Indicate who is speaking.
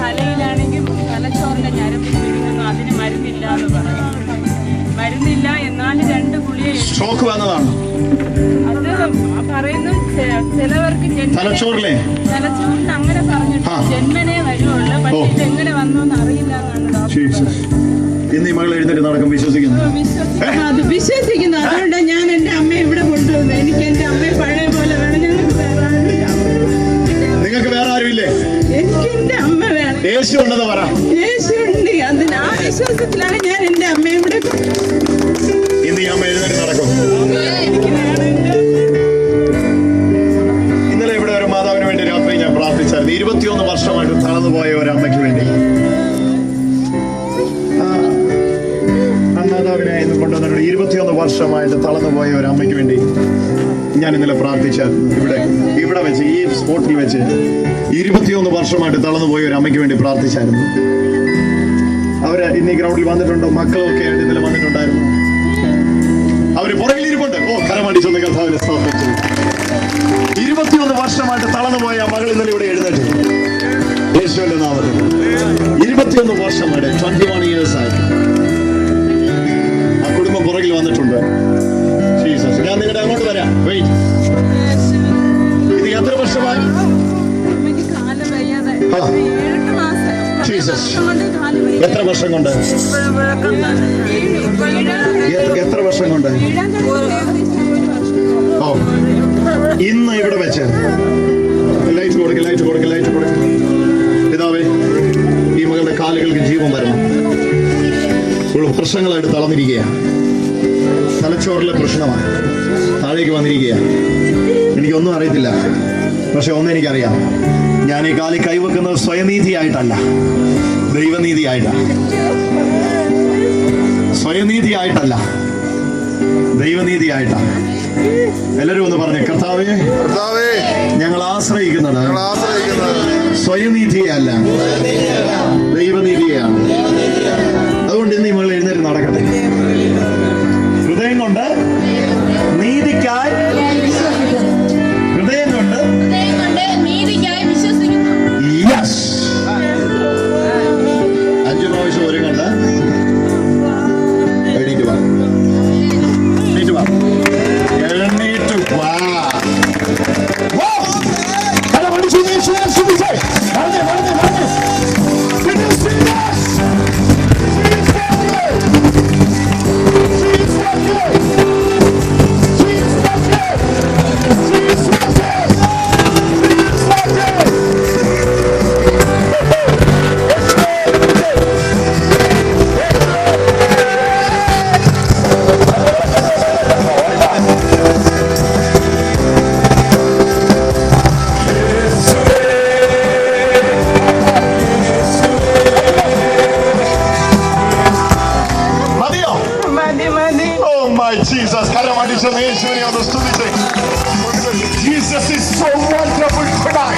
Speaker 1: തലയിലാണെങ്കിൽ തലച്ചോറിന്റെ ഞരമ്പ് തിരിക്കുന്നു അതിന് മരുന്നില്ല എന്ന് പറയും മരുന്നില്ല എന്നാലും രണ്ട്
Speaker 2: ഷോക്ക് വന്നതാണ്.
Speaker 1: അത് പറയുന്നു ചിലവർക്ക്
Speaker 2: തലച്ചോറിലെ.
Speaker 1: തലച്ചോറിന് അങ്ങനെ പറഞ്ഞിട്ട്
Speaker 2: ആ.
Speaker 1: ജന്മനെ വരുവുള്ളൂ.
Speaker 2: ഓ.
Speaker 1: പക്ഷെ ഇതെങ്ങനെ വന്നു എന്ന് അറിയില്ല എന്നാണ് ഡോക്ടർ
Speaker 2: ഇന്ന് ഈ മകൾ എഴുന്നേറ്റ് നടക്കും വിശ്വസിക്കുന്നു.
Speaker 1: വിശ്വസിക്കുന്നു.
Speaker 3: അതുകൊണ്ട്
Speaker 2: യേശു ഉണ്ടെന്ന് പറ.
Speaker 3: യേശുണ്ട് അതിന് ആ വിശ്വാസത്തിലാണ് ഞാൻ എന്റെ അമ്മയെ ഇവിടെ കൊണ്ടുവന്നത്.
Speaker 2: ഇന്ന് ഈ എഴുന്നേറ്റ് നടക്കും. ഇന്നലെ ഇവിടെ ഒരു മാതാവിന് വേണ്ടി രാത്രി ഞാൻ പ്രാർത്ഥിച്ചായിരുന്നു. ഇരുപത്തിയൊന്ന് വർഷമായിട്ട് തളർന്നു പോയ ഒരു അമ്മയ്ക്ക് വേണ്ടി. ആ മാതാവിനെ ഇന്ന് കൊണ്ടുവന്നിട്ടുണ്ട്. ഇരുപത്തിയൊന്ന് വർഷമായിട്ട് തളർന്നു പോയ ഒരു അമ്മയ്ക്ക് വേണ്ടി. ഞാൻ ഇന്നലെ പ്രാർത്ഥിച്ച ഇവിടെ ഇവിടെ വെച്ച് ഈ സ്പോട്ടിൽ വെച്ച് ഇരുപത്തിയൊന്ന് വർഷമായിട്ട് തളർന്നു പോയ ഒരു അമ്മയ്ക്ക് വേണ്ടി പ്രാർത്ഥിച്ചായിരുന്നു. അവർ ഇന്ന് ഗ്രൗണ്ടിൽ വന്നിട്ടുണ്ടോ? മക്കളൊക്കെ ആയിട്ട് ഇന്നലെ വന്നിട്ടുണ്ടായിരുന്നു. അവർ പുറകിൽ ഇരിപ്പുണ്ട്. ഓ കരമടിച്ചൊന്ന് കർത്താവിനെ ചെയ്യും ഇരുപത്തിയൊന്ന് വർഷമായിട്ട് തളർന്നുപോയ മകൾ ഇന്നലെ ഇവിടെ എഴുന്നേറ്റ്. യേശുവിന്റെ നാമത്തിൽ. ഇരുപത്തിയൊന്ന് വർഷമായിട്ട് ട്വന്റി വൺ എത്ര
Speaker 1: വർഷം കൊണ്ട്?
Speaker 2: എത്ര വർഷം കൊണ്ട്? ഓ ഇന്ന് ഇവിടെ വെച്ച്. ലൈറ്റ് കൊടുക്കുക ലൈറ്റ് കൊടുക്കുക ലൈറ്റ് കൊടുക്കുക പിതാവേ ഈ മകളുടെ കാലുകൾക്ക് ജീവൻ വരണം ഇവിടെ പ്രശ്നങ്ങളായിട്ട് തളർന്നിരിക്കുകയാണ് തലച്ചോറിലെ പ്രശ്നമാണ്. താഴേക്ക് വന്നിരിക്കുകയാണ് എനിക്കൊന്നും അറിയത്തില്ല. പക്ഷെ ഒന്നെനിക്കറിയാം. ഞാൻ ഈ കാലിൽ കൈവെക്കുന്നത് സ്വയനീതിയായിട്ടല്ല. ദൈവനീതിയായിട്ടാണ്. സ്വയനീതിയായിട്ടല്ല. ദൈവനീതിയായിട്ടാണ്. എല്ലാരും ഒന്ന് പറഞ്ഞു കർത്താവേ
Speaker 4: കർത്താവേ
Speaker 2: ഞങ്ങൾ ആശ്രയിക്കുന്നത് സ്വയനീതിയല്ല. ദൈവനീതിയാണ്. Oh my Jesus. Jesus is so wonderful tonight.